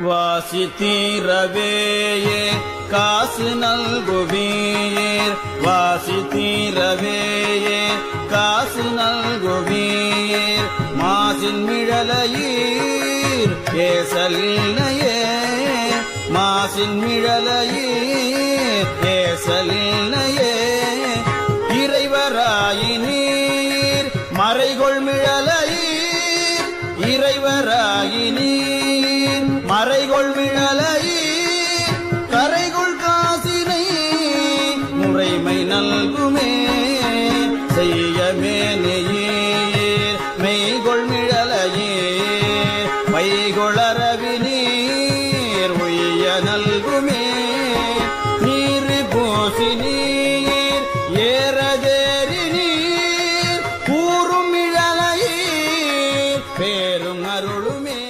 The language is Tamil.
வாசி தீரவேயே காசு நல்குவீர் வாசி தீரவேயே காசு நல்குவீர் மாசின் மிழலையீர் ஏசல்லையே மாசின் மிழலையீர் ஏசல்லையே இறைவராயினீர் மறைகொள் மிழலையீர். இறைவராயினீர். அறைகொள் விழலை கரைகொள் காசினை முறைமை நல்குமே. செய்யமே நெய்யீர் மெய்கொள் மிழலையே. மைகொளரவி நீர் உய்ய நல்குமே. நீர் பூசி நீர் ஏறதேறி நீர் கூறும் இழலையீர் பேரும் அருளுமே.